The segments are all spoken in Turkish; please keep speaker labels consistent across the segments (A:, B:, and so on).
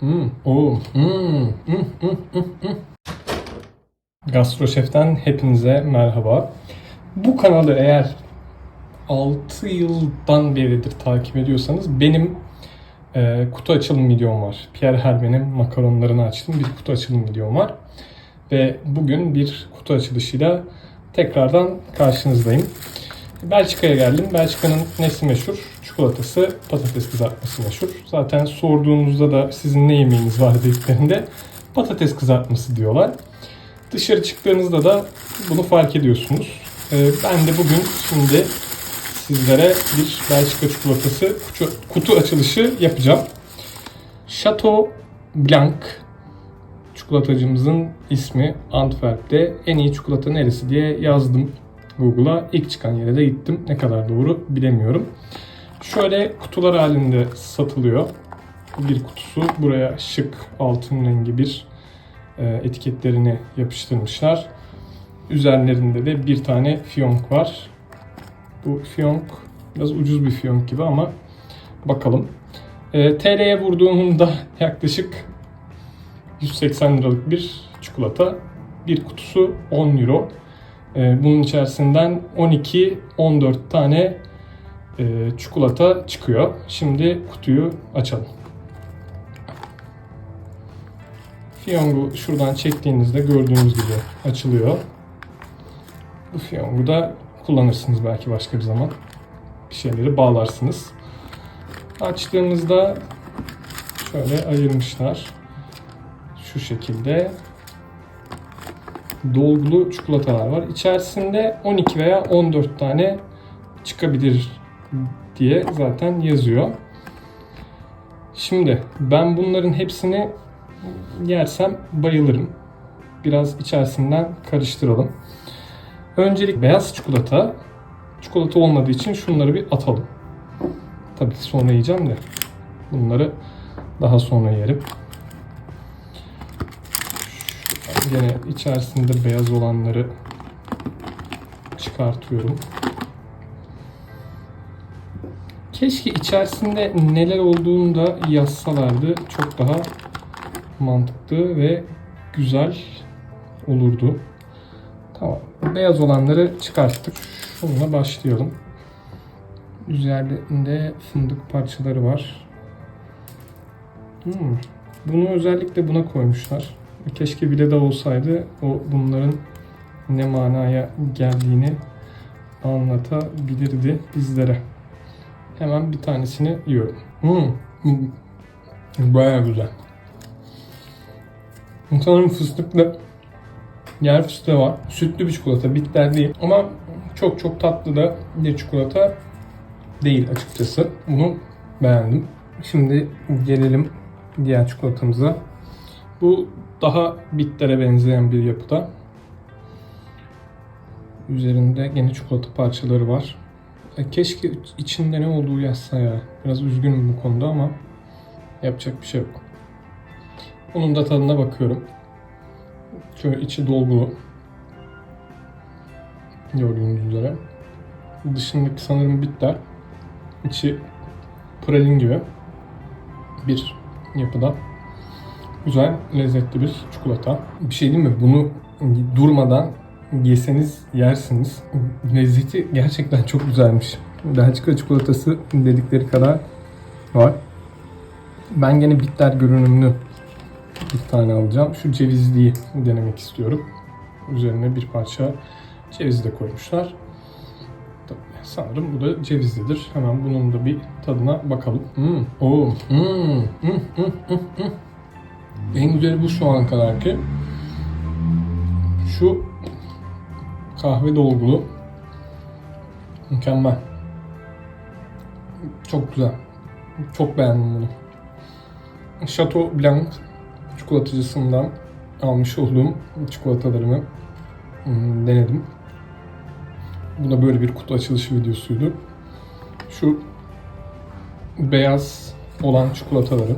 A: Hmm, oo, hmm, hmm, hmm, hmm, hmm. Gastroşef'ten hepinize merhaba. Bu kanalı eğer 6 yıldan beridir takip ediyorsanız benim e, kutu açılım videom var. Pierre Hermé'nin makaronlarını açtım. Bir kutu açılım videom var. Ve bugün bir kutu açılışıyla tekrardan karşınızdayım. Belçika'ya geldim. Belçika'nın nesi meşhur? Çikolatası, patates kızartması meşhur. Zaten sorduğunuzda da sizin ne yemeğiniz var dediklerinde patates kızartması diyorlar. Dışarı çıktığınızda da bunu fark ediyorsunuz. Ee, ben de bugün şimdi sizlere bir Belçika çikolatası kutu, açılışı yapacağım. Chateau Blanc çikolatacımızın ismi Antwerp'te. En iyi çikolata neresi diye yazdım Google'a. İlk çıkan yere de gittim. Ne kadar doğru bilemiyorum. Şöyle kutular halinde satılıyor. Bir kutusu buraya şık altın rengi bir e, etiketlerini yapıştırmışlar. Üzerlerinde de bir tane fiyonk var. Bu fiyonk biraz ucuz bir fiyonk gibi ama bakalım. E, TL'ye vurduğumda yaklaşık 180 liralık bir çikolata. Bir kutusu 10 euro. E, bunun içerisinden 12-14 tane çikolata çıkıyor. Şimdi kutuyu açalım. Fiyongu şuradan çektiğinizde gördüğünüz gibi açılıyor. Bu fiyongu da kullanırsınız belki başka bir zaman. Bir şeyleri bağlarsınız. Açtığımızda şöyle ayırmışlar. Şu şekilde dolgulu çikolatalar var. İçerisinde 12 veya 14 tane çıkabilir diye zaten yazıyor. Şimdi ben bunların hepsini yersem bayılırım. Biraz içerisinden karıştıralım. Öncelik beyaz çikolata. Çikolata olmadığı için şunları bir atalım. Tabii sonra yiyeceğim de. Bunları daha sonra yerim. Yine içerisinde beyaz olanları çıkartıyorum. Keşke içerisinde neler olduğunu da yazsalardı. Çok daha mantıklı ve güzel olurdu. Tamam. Beyaz olanları çıkarttık. Şununla başlayalım. Üzerinde fındık parçaları var. Hmm. Bunu özellikle buna koymuşlar. Keşke bile de olsaydı o bunların ne manaya geldiğini anlatabilirdi bizlere. Hemen bir tanesini yiyorum. Hmm. Bayağı güzel. Sanırım fıstıklı yer fıstığı var. Sütlü bir çikolata, bitter değil. Ama çok çok tatlı da bir çikolata değil açıkçası. Bunu beğendim. Şimdi gelelim diğer çikolatamıza. Bu daha bittere benzeyen bir yapıda. Üzerinde yine çikolata parçaları var. Keşke içinde ne olduğu yazsa ya. Biraz üzgünüm bu konuda ama yapacak bir şey yok. Bunun da tadına bakıyorum. Şöyle içi dolgulu. Gördüğünüz üzere. Dışındaki sanırım bitter. İçi pralin gibi bir yapıda. Güzel, lezzetli bir çikolata. Bir şey değil mi? Bunu durmadan yeseniz yersiniz. Lezzeti gerçekten çok güzelmiş. Belçika çikolatası dedikleri kadar var. Ben gene bitter görünümlü bir tane alacağım. Şu cevizliyi denemek istiyorum. Üzerine bir parça ceviz de koymuşlar. Sanırım bu da cevizlidir. Hemen bunun da bir tadına bakalım. Hmm. Oo. Hmm. Hmm. Hmm. Hmm. Hmm. En güzeli bu şu an kadar ki. Şu kahve dolgulu. Mükemmel. Çok güzel. Çok beğendim bunu. Chateau Blanc çikolatacısından almış olduğum çikolatalarımı hmm, denedim. Bu da böyle bir kutu açılışı videosuydu. Şu beyaz olan çikolataları,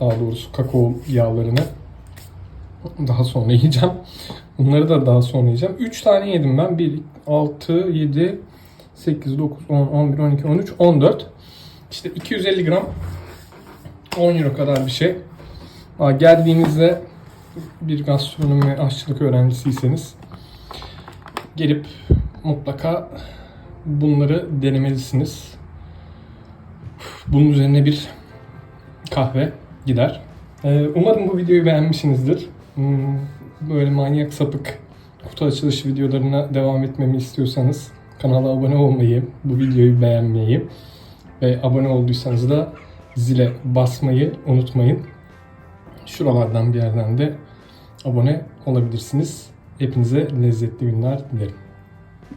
A: daha doğrusu kakao yağlarını daha sonra yiyeceğim. Bunları da daha sonra yiyeceğim. 3 tane yedim ben. 1, 6, 7, 8, 9, 10, 11, 12, 13, 14. İşte 250 gram 10 euro kadar bir şey. Aa, Geldiğinizde bir gastronomi aşçılık öğrencisiyseniz gelip mutlaka bunları denemelisiniz. Bunun üzerine bir kahve gider. Ee, Umarım bu videoyu beğenmişsinizdir. Böyle manyak sapık kutu açılışı videolarına devam etmemi istiyorsanız kanala abone olmayı, bu videoyu beğenmeyi ve abone olduysanız da zile basmayı unutmayın. Şuralardan bir yerden de abone olabilirsiniz. Hepinize lezzetli günler dilerim.